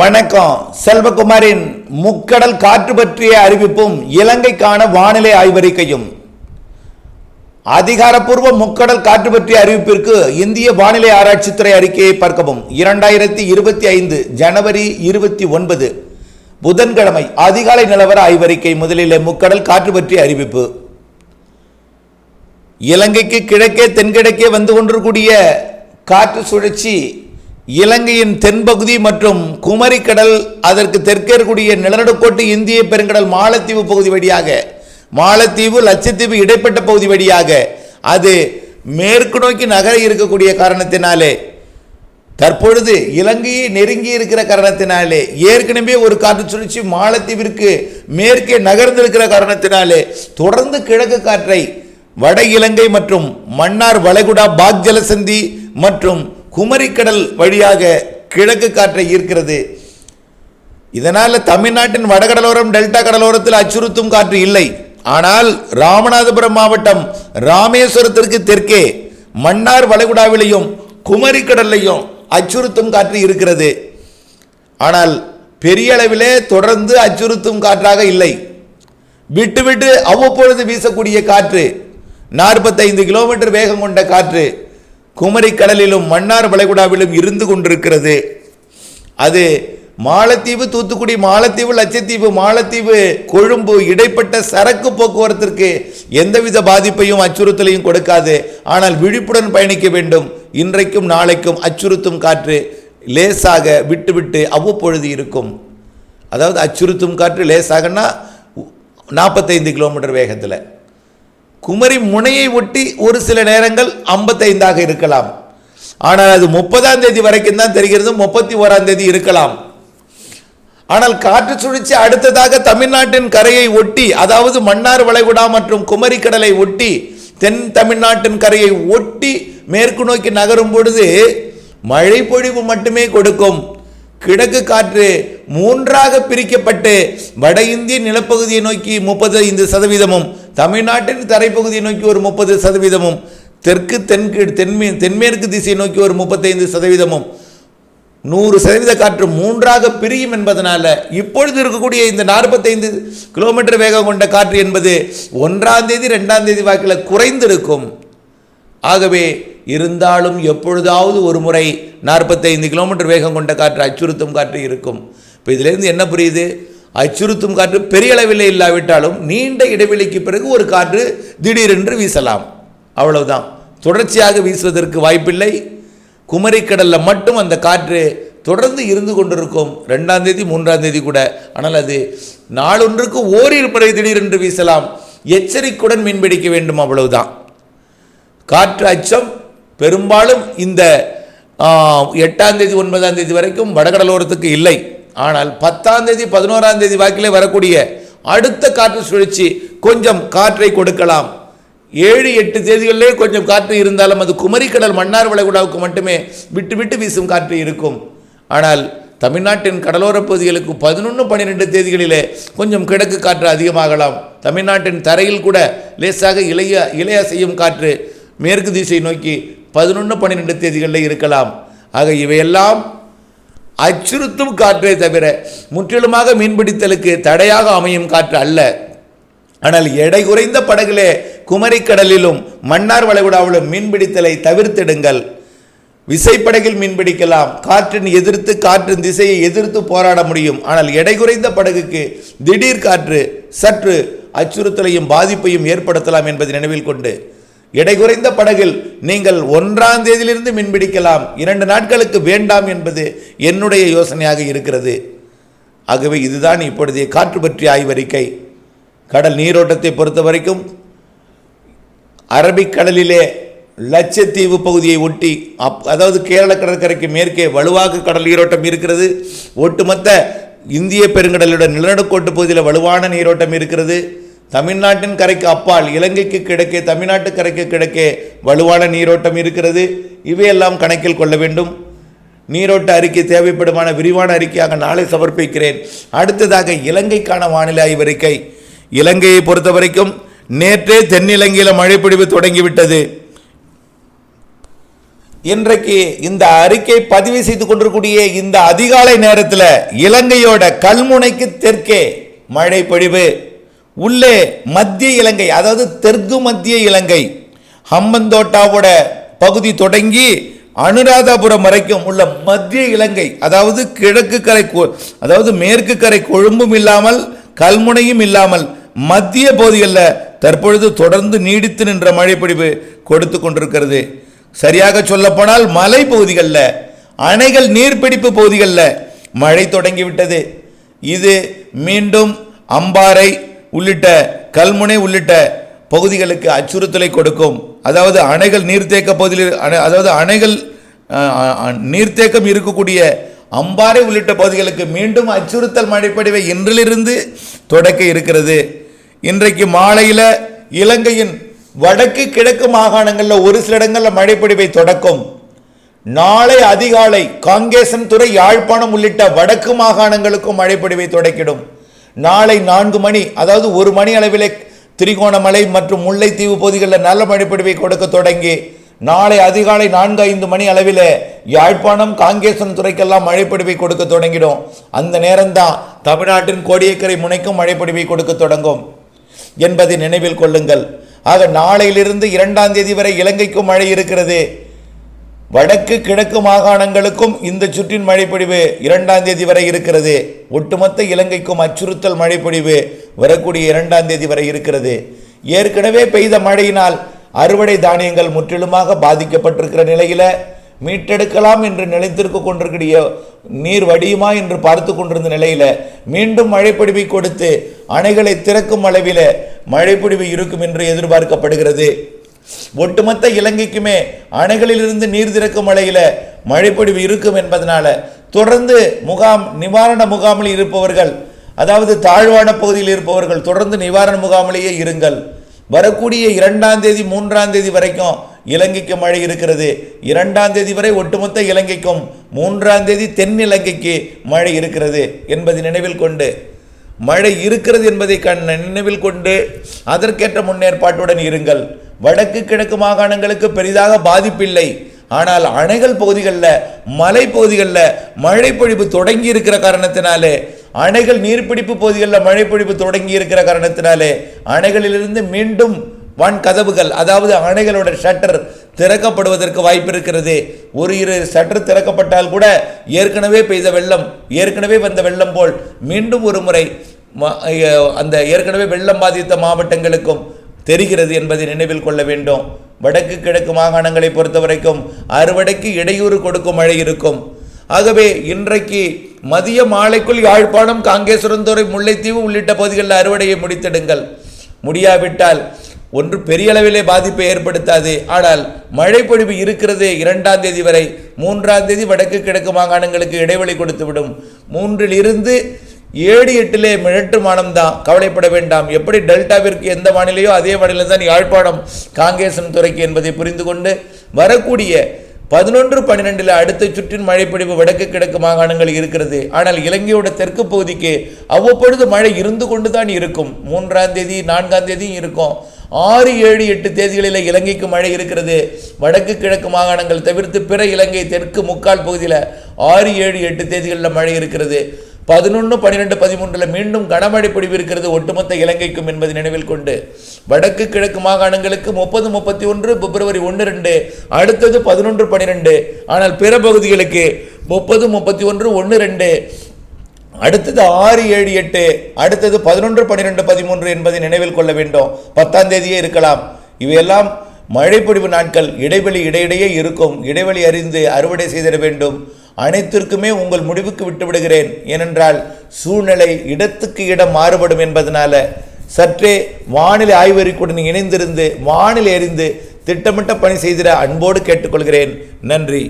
வணக்கம். செல்வகுமாரின் முக்கடல் காற்று பற்றிய அறிவிப்பும் இலங்கைக்கான வானிலை ஆய்வறிக்கையும். அதிகாரப்பூர்வ முக்கடல் காற்று பற்றிய அறிவிப்பிற்கு இந்திய வானிலை ஆராய்ச்சித்துறை அறிக்கையை பார்க்கவும். இரண்டாயிரத்தி இருபத்தி ஐந்து ஜனவரி இருபத்தி ஒன்பது புதன்கிழமை அதிகாலை நிலவர ஆய்வறிக்கை முதலிலே முக்கடல் காற்று பற்றிய அறிவிப்பு. இலங்கைக்கு கிழக்கே தென்கிழக்கே வந்து கொண்டிருக்கூடிய காற்று சுழற்சி இலங்கையின் தென்பகுதி மற்றும் குமரிக்கடல் அதற்கு தெற்கே இருக்கக்கூடிய நிலநடுக்கோட்டு இந்திய பெருங்கடல் மாலத்தீவு பகுதி வழியாக மாலத்தீவு லட்சத்தீவு இடைப்பட்ட பகுதி வழியாக அது மேற்கு நோக்கி நகர இருக்கக்கூடிய காரணத்தினாலே தற்பொழுது இலங்கையை நெருங்கி இருக்கிற காரணத்தினாலே ஏற்கனவே ஒரு காற்று சுழற்சி மாலத்தீவிற்கு மேற்கே நகர்ந்திருக்கிற காரணத்தினாலே தொடர்ந்து கிழக்கு காற்றை வட இலங்கை மற்றும் மன்னார் வளைகுடா பாக் ஜலசந்தி மற்றும் குமரிக்கடல் வழியாக கிழக்கு காற்றை ஈர்க்கிறது. இதனால் தமிழ்நாட்டின் வடகடலோரம் டெல்டா கடலோரத்தில் அச்சுறுத்தும் காற்று இல்லை. ஆனால் ராமநாதபுரம் மாவட்டம் ராமேஸ்வரத்திற்கு தெற்கே மன்னார் வளைகுடாவிலையும் குமரிக்கடல்லையும் அச்சுறுத்தும் காற்று இருக்கிறது. ஆனால் பெரிய அளவிலே தொடர்ந்து அச்சுறுத்தும் காற்றாக இல்லை. விட்டு விட்டு அவ்வப்பொழுது வீசக்கூடிய காற்று நாற்பத்தைந்து கிலோமீட்டர் வேகம் கொண்ட காற்று குமரி கடலிலும் மன்னார் வளைகுடாவிலும் இருந்து கொண்டிருக்கிறது. அது மாலத்தீவு தூத்துக்குடி மாலத்தீவு லட்சத்தீவு மாலத்தீவு கொழும்பு இடைப்பட்ட சரக்கு போக்குவரத்திற்கு எந்தவித பாதிப்பையும் அச்சுறுத்தலையும் கொடுக்காது. ஆனால் விழிப்புடன் பயணிக்க வேண்டும். இன்றைக்கும் நாளைக்கும் அச்சுறுத்தும் காற்று லேசாக விட்டுவிட்டு அவ்வப்பொழுது இருக்கும். அதாவது அச்சுறுத்தும் காற்று லேசாகன்னா நாற்பத்தைந்து கிலோமீட்டர் வேகத்தில். குமரி முனையை ஒட்டி ஒரு சில நேரங்கள் ஐம்பத்தைந்தாக இருக்கலாம். ஆனால் அது முப்பதாம் தேதி வரைக்கும் தான் தெரிகிறது முப்பத்தி ஓராம் தேதி இருக்கலாம். ஆனால் காற்று சுழற்சி அடுத்ததாக தமிழ்நாட்டின் கரையை ஒட்டி அதாவது மன்னார் வளைகுடா மற்றும் குமரி கடலை ஒட்டி தென் தமிழ்நாட்டின் கரையை ஒட்டி மேற்கு நோக்கி நகரும் பொழுது மழை பொழிவு மட்டுமே கொடுக்கும். கிழக்கு காற்று மூன்றாக பிரிக்கப்பட்டு வட இந்திய நிலப்பகுதியை நோக்கி முப்பது ஐந்து சதவீதமும் தமிழ்நாட்டின் தரைப்பகுதியை நோக்கி ஒரு முப்பது சதவீதமும் தெற்கு தென்கு தென்மே தென்மேற்கு திசையை நோக்கி ஒரு முப்பத்தைந்து சதவீதமும். நூறு சதவீத காற்று மூன்றாக பிரியும் என்பதனால இப்பொழுது இருக்கக்கூடிய இந்த நாற்பத்தைந்து கிலோமீட்டர் வேகம் கொண்ட காற்று என்பது ஒன்றாம் தேதி ரெண்டாம் தேதி வாக்கில் குறைந்திருக்கும். ஆகவே இருந்தாலும் எப்பொழுதாவது ஒரு முறை நாற்பத்தைந்து கிலோமீட்டர் வேகம் கொண்ட காற்று அச்சுறுத்தும் காற்று இருக்கும். இப்போ இதிலேருந்து என்ன புரியுது? அச்சுறுத்தும் காற்று பெரிய அளவில் இல்லாவிட்டாலும் நீண்ட இடைவெளிக்கு பிறகு ஒரு காற்று திடீரென்று வீசலாம். அவ்வளவுதான். தொடர்ச்சியாக வீசுவதற்கு வாய்ப்பில்லை. குமரிக்கடலில் மட்டும் அந்த காற்று தொடர்ந்து இருந்து கொண்டிருக்கும். ரெண்டாம் தேதி மூன்றாம் தேதி கூட. ஆனால் அது நாளொன்றுக்கு ஓரிரு முறை திடீரென்று வீசலாம். எச்சரிக்கையுடன் மீன்பிடிக்க வேண்டும் அவ்வளவுதான். காற்று அச்சம். பெரும்பாலும் இந்த எட்டாம் தேதி ஒன்பதாம் தேதி வரைக்கும் வடகடலோரத்துக்கு இல்லை. ஆனால் பத்தாம் தேதி பதினோராம் தேதி வாக்கிலே வரக்கூடிய அடுத்த காற்று சுழற்சி கொஞ்சம் காற்றை கொடுக்கலாம். ஏழு எட்டு தேதிகளிலே கொஞ்சம் காற்று இருந்தாலும் அது குமரிக்கடல் மன்னார் வளைகுடாவுக்கு மட்டுமே விட்டு விட்டு வீசும் காற்று இருக்கும். ஆனால் தமிழ்நாட்டின் கடலோரப் பகுதிகளுக்கு பதினொன்று பன்னிரெண்டு தேதிகளிலே கொஞ்சம் கிழக்கு காற்று அதிகமாகலாம். தமிழ்நாட்டின் தரையில் கூட லேசாக இளைய இளைய செய்யும் காற்று மேற்கு திசை நோக்கி பதினொன்று பன்னிரெண்டு தேதிகளில் இருக்கலாம். ஆக இவையெல்லாம் அச்சுறுத்தும் காற்றே தவிர முற்றிலுமாக மீன்பிடித்தலுக்கு தடையாக அமையும் காற்று அல்ல. ஆனால் எடை குறைந்த படகுலே குமரிக்கடலிலும் மன்னார் வளைகுடாவிலும் மீன்பிடித்தலை தவிர்த்திடுங்கள். விசைப்படகில் மீன்பிடிக்கலாம். காற்றின் எதிர்த்து காற்றின் திசையை எதிர்த்து போராட முடியும். ஆனால் எடை குறைந்த படகுக்கு திடீர் காற்று சற்று அச்சுறுத்தலையும் பாதிப்பையும் ஏற்படுத்தலாம் என்பதை நினைவில் கொண்டு எடை குறைந்த படகில் நீங்கள் ஒன்றாம் தேதியிலிருந்து மீன்பிடிக்கலாம் இரண்டு நாட்களுக்கு வேண்டாம் என்பது என்னுடைய யோசனையாக இருக்கிறது. ஆகவே இதுதான் இப்பொழுதைய காற்று பற்றிய ஆய்வறிக்கை. கடல் நீரோட்டத்தை பொறுத்த வரைக்கும் அரபிக்கடலிலே லட்சத்தீவு பகுதியை ஒட்டி அப் அதாவது கேரள கடற்கரைக்கு மேற்கே வலுவாக கடல் நீரோட்டம் இருக்கிறது. ஒட்டுமொத்த இந்திய பெருங்கடலுடன் நிலநடுக்கோட்டு பகுதியில் வலுவான நீரோட்டம் இருக்கிறது. தமிழ்நாட்டின் கரைக்கு அப்பால் இலங்கைக்கு கிழக்கே தமிழ்நாட்டு கரைக்கு கிழக்கே வலுவான நீரோட்டம் இருக்கிறது. இவையெல்லாம் கணக்கில் கொள்ள வேண்டும். நீரோட்ட அறிக்கை தேவைப்படுமான விரிவான அறிக்கையாக நாளை சமர்ப்பிக்கிறேன். அடுத்ததாக இலங்கைக்கான வானிலை ஆய்வறிக்கை இலங்கையை பொறுத்த வரைக்கும் நேற்றே தென்னிலங்கையில் மழைப்பிடிவு தொடங்கிவிட்டது. இன்றைக்கு இந்த அறிக்கை பதிவு செய்து கொண்டிருக்கூடிய இந்த அதிகாலை நேரத்தில் இலங்கையோட கல்முனைக்கு தெற்கே மழை பொழிவு உள்ளே மத்திய இலங்கை அதாவது தெற்கு மத்திய இலங்கை ஹம்பந்தோட்டாவோட பகுதி தொடங்கி அனுராதபுரம் வரைக்கும் உள்ள மத்திய இலங்கை அதாவது கிழக்கு கரை அதாவது மேற்கு கரை கொழும்பும் இல்லாமல் கல்முனையும் இல்லாமல் மத்திய பகுதிகளில் தற்பொழுது தொடர்ந்து நீடித்து நின்ற மழைப்பொழிவு கொடுத்து கொண்டிருக்கிறது. சரியாக சொல்லப்போனால் மலை பகுதிகளில் அணைகள் நீர்பிடிப்பு பகுதிகளில் மழை தொடங்கிவிட்டது. இது மீண்டும் அம்பாறை உள்ளிட்ட கல்முனை உள்ளிட்ட பகுதிகளுக்கு அச்சுறுத்தலை கொடுக்கும். அதாவது அணைகள் நீர்த்தேக்க பகுதியில் அதாவது அணைகள் நீர்த்தேக்கம் இருக்கக்கூடிய அம்பாறை உள்ளிட்ட பகுதிகளுக்கு மீண்டும் அச்சுறுத்தல் மழைப்படிவை இன்றிலிருந்து தொடக்க இருக்கிறது. இன்றைக்கு மாலையில் இலங்கையின் வடக்கு கிழக்கு மாகாணங்களில் ஒரு சில இடங்களில் மழைப்பொழிவை தொடக்கும். நாளை அதிகாலை காங்கேசன் துறை யாழ்ப்பாணம் உள்ளிட்ட வடக்கு மாகாணங்களுக்கும் மழைப்பொழிவை தொடக்கிடும். நாளை நான்கு மணி அதாவது ஒரு மணி அளவிலே திரிகோணமலை மற்றும் முல்லைத்தீவு பகுதிகளில் நல்ல மழைப்பொழிவை கொடுக்க தொடங்கி நாளை அதிகாலை நான்கு ஐந்து மணி அளவில் யாழ்ப்பாணம் காங்கேசன் துறைக்கெல்லாம் மழைப்பொழிவை கொடுக்க தொடங்கிடும். அந்த நேரம்தான் தமிழ்நாட்டின் கோடியக்கரை முனைக்கும் மழைப்பொழிவை கொடுக்க தொடங்கும் என்பதை நினைவில் கொள்ளுங்கள். ஆக நாளையிலிருந்து இரண்டாம் தேதி வரை இலங்கைக்கும் மழை இருக்கிறது. வடக்கு கிழக்கு மாகாணங்களுக்கும் இந்த சுற்றின் மழைப்பொழிவு இரண்டாம் தேதி வரை இருக்கிறது. ஒட்டுமொத்த இலங்கைக்கும் அச்சுறுத்தல் மழைப்பொழிவு வரக்கூடிய இரண்டாம் தேதி வரை இருக்கிறது. ஏற்கனவே பெய்த மழையினால் அறுவடை தானியங்கள் முற்றிலுமாக பாதிக்கப்பட்டிருக்கிற நிலையில் மீட்டெடுக்கலாம் என்று நிலைத்திருக்க கொண்டிருக்கிற நீர் வடியுமா என்று பார்த்து கொண்டிருந்த நிலையில் மீண்டும் மழைப்பொழிவை கொடுத்து அணைகளை திறக்கும் அளவில் மழைப்பொழிவு இருக்கும் என்று எதிர்பார்க்கப்படுகிறது. ஒட்டுமொத்த இலங்கைக்குமே அணைகளிலிருந்து நீர் திறக்கும் மழையில் மழைப்பொழிவு இருக்கும் என்பதனால தொடர்ந்து முகாம் நிவாரண முகாமில் இருப்பவர்கள் அதாவது தாழ்வான பகுதியில் இருப்பவர்கள் தொடர்ந்து நிவாரண முகாமிலேயே இருங்கள். வரக்கூடிய இரண்டாம் தேதி மூன்றாம் தேதி வரைக்கும் இலங்கைக்கு மழை இருக்கிறது. இரண்டாம் தேதி வரை ஒட்டுமொத்த இலங்கைக்கும் மூன்றாம் தேதி தென் இலங்கைக்கு மழை இருக்கிறது என்பதை நினைவில் கொண்டு மழை இருக்கிறது என்பதை கண் நினைவில் கொண்டு அதற்கேற்ற முன்னேற்பாட்டுடன் இருங்கள். வடக்கு கிழக்கு மாகாணங்களுக்கு பெரிதாக பாதிப்பில்லை. ஆனால் அணைகள் பகுதிகளில் மலை பகுதிகளில் தொடங்கி இருக்கிற காரணத்தினாலே அணைகள் நீர்பிடிப்பு பகுதிகளில் மழைப்பொழிவு தொடங்கி இருக்கிற காரணத்தினாலே அணைகளிலிருந்து மீண்டும் வான் கதவுகள் அதாவது அணைகளோட ஷட்டர் திறக்கப்படுவதற்கு வாய்ப்பு இருக்கிறது. ஒரு இரு ஷட்டர் திறக்கப்பட்டால் கூட ஏற்கனவே பெய்த வெள்ளம் ஏற்கனவே வந்த வெள்ளம் போல் மீண்டும் ஒரு முறை ம- அந்த ஏற்கனவே வெள்ளம் பாதித்த மாவட்டங்களுக்கும் தெரிகிறது என்பதை நினைவில் கொள்ள வேண்டும். வடக்கு கிழக்கு மாகாணங்களை பொறுத்த வரைக்கும் அறுவடைக்கு இடையூறு கொடுக்கும் மழை இருக்கும். ஆகவே இன்றைக்கு மதிய மாலைக்குள் யாழ்ப்பாணம் காங்கேஸ்வரந்துறை முல்லைத்தீவு உள்ளிட்ட பகுதிகளில் அறுவடையை முடித்திடுங்கள். முடியாவிட்டால் ஒன்று பெரிய அளவிலே பாதிப்பை ஏற்படுத்தாது. ஆனால் மழை பொழிவு இருக்கிறது இரண்டாம் தேதி வரை. மூன்றாம் தேதி வடக்கு கிழக்கு மாகாணங்களுக்கு இடைவெளி கொடுத்துவிடும். மூன்றில் இருந்து ஏழு எட்டிலே மிழட்டு மானம்தான் கவலைப்பட வேண்டாம். எப்படி டெல்டாவிற்கு எந்த வானிலையோ அதே வானிலை தான் யாழ்ப்பாணம் காங்கேசன் துறைக்கு என்பதை புரிந்து கொண்டு வரக்கூடிய பதினொன்று பன்னிரெண்டில் அடுத்த சுற்றின் மழைப்பொழிவு வடக்கு கிழக்கு மாகாணங்கள் இருக்கிறது. ஆனால் இலங்கையோட தெற்கு பகுதிக்கு அவ்வப்பொழுது மழை இருந்து கொண்டு தான் இருக்கும். மூன்றாம் தேதி நான்காம் தேதியும் இருக்கும். ஆறு ஏழு எட்டு தேதிகளில் இலங்கைக்கு மழை இருக்கிறது. வடக்கு கிழக்கு மாகாணங்கள் தவிர்த்து பிற இலங்கை தெற்கு முக்கால் பகுதியில் ஆறு ஏழு எட்டு தேதிகளில் மழை இருக்கிறது. பதினொன்று பன்னிரெண்டு பதிமூன்றில் மீண்டும் கனமழை பொழிவிருக்கிறது ஒட்டுமொத்த இலங்கைக்கும் என்பதை நினைவில் கொண்டு. வடக்கு கிழக்கு மாகாணங்களுக்கு முப்பது முப்பத்தி ஒன்று பிப்ரவரி ஒன்று ரெண்டு அடுத்தது பதினொன்று பன்னிரெண்டு ஆனால் பிற பகுதிகளுக்கு முப்பது முப்பத்தி ஒன்று ஒன்று ரெண்டு அடுத்தது ஆறு ஏழு எட்டு அடுத்தது பதினொன்று பன்னிரெண்டு பதிமூன்று என்பதை நினைவில் கொள்ள வேண்டும். பத்தாம் தேதியே இருக்கலாம். இவையெல்லாம் மழைப்பொழிவு நாட்கள் இடைவெளி இடையிடையே இருக்கும். இடைவெளி அறிந்து அறுவடை செய்திட வேண்டும். அனைத்திற்குமே உங்கள் முடிவுக்கு விட்டுவிடுகிறேன். ஏனென்றால் சூழ்நிலை இடத்துக்கு இடம் மாறுபடும் என்பதனால சற்றே வானிலை ஆய்வறிக்குடன் இணைந்திருந்து வானிலை அறிந்து திட்டமிட்ட பணி செய்திட அன்போடு கேட்டுக்கொள்கிறேன். நன்றி.